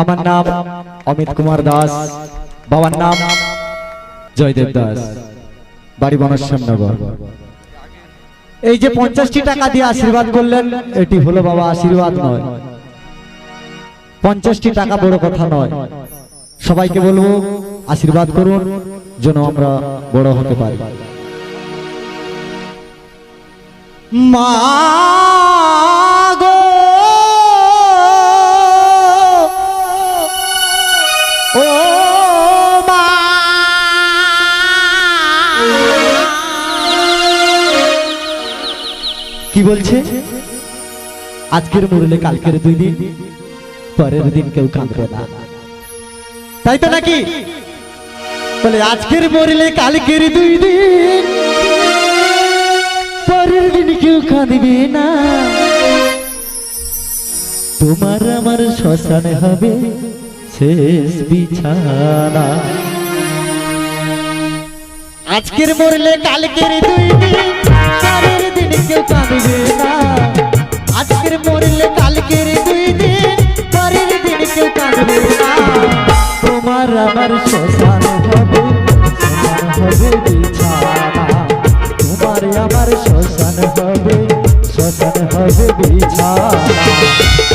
আমার নাম অমিত কুমার দাস। বাবার নাম জয়দেব দাস। বাড়ি বনশ্যামনগর। এই যে পঞ্চাশটি টাকা দিয়ে আশীর্বাদ করলেন, এটি হলো বাবা আশীর্বাদ নয়। পঞ্চাশটি টাকা বড় কথা নয়। সবাইকে বলব, আশীর্বাদ করুন, যেন আমরা বড় হতে পারি। মা কি বলছে? আজকের মরলে কালকের দুই দিন, পরের দিন কেউ কাঁদবে না। তাই তো নাকি? বলে, আজকের মরলে কালকের দুই দিন, পরের দিন কেউ কাঁদবে না। তোমার আমার শ্মশানে হবে শেষ বিছানা। আজকের মরলে কালকের দুই দিন কাঁদবে না। আজকের মরলে কালকের দুই দিন, পরের দিন কেউ কাঁদবে না। আমার শ্মশান হবে শ্মশান হবে বিছানা।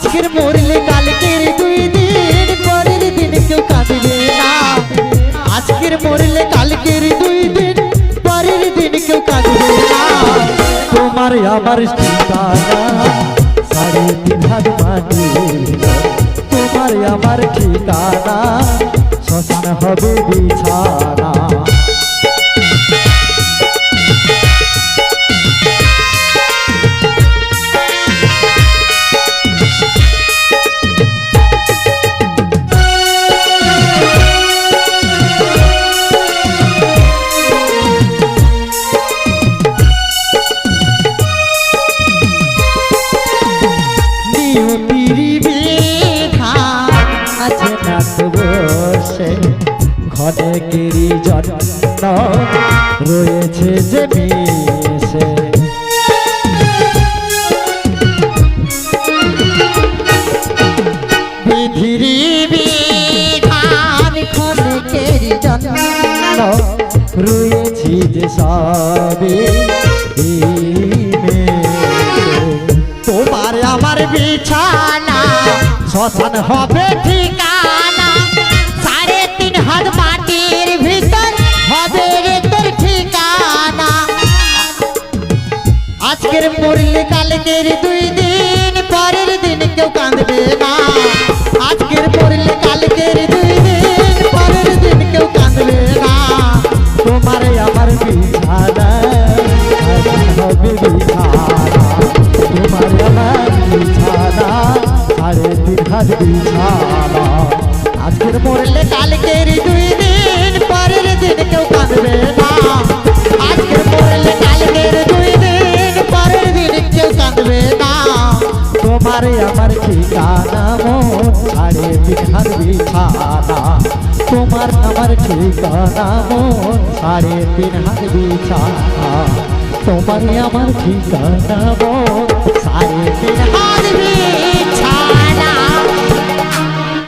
আজকের মরলে কালকের দুই দিন, পরের দিন কেউ কাঁদবে না। আজকের মরলে কালকের দুই দিন, পরের দিন কেউ কাঁদবে না। তোমার আমার ঠিকানা সাড়ে তিন হাত মাটি তোমার আমার ঠিকানা, শ্মশান হবে বিছানা। রয়েছে যে রয়েছি যে তোমার আমার বিছানা শ্মশান হবে ঠিকানা আজকের মরলে কালকের দুই দিন, পরের দিন কেউ কাঁদবে না। আজকের মরলে কালকের দুই দিন, পরের দিন কেউ কাঁদবে না। তোমার আমার বিছানা হবে বিছানা তোমার আমার বিছানা সাড়ে বিছানা হাত বিছানা তোমার আমার ঠিকানা মন, সাড়ে তিন হাত বিছানা তোমার আমার ঠিকানা মন, সাড়ে তিন হাত বিছানা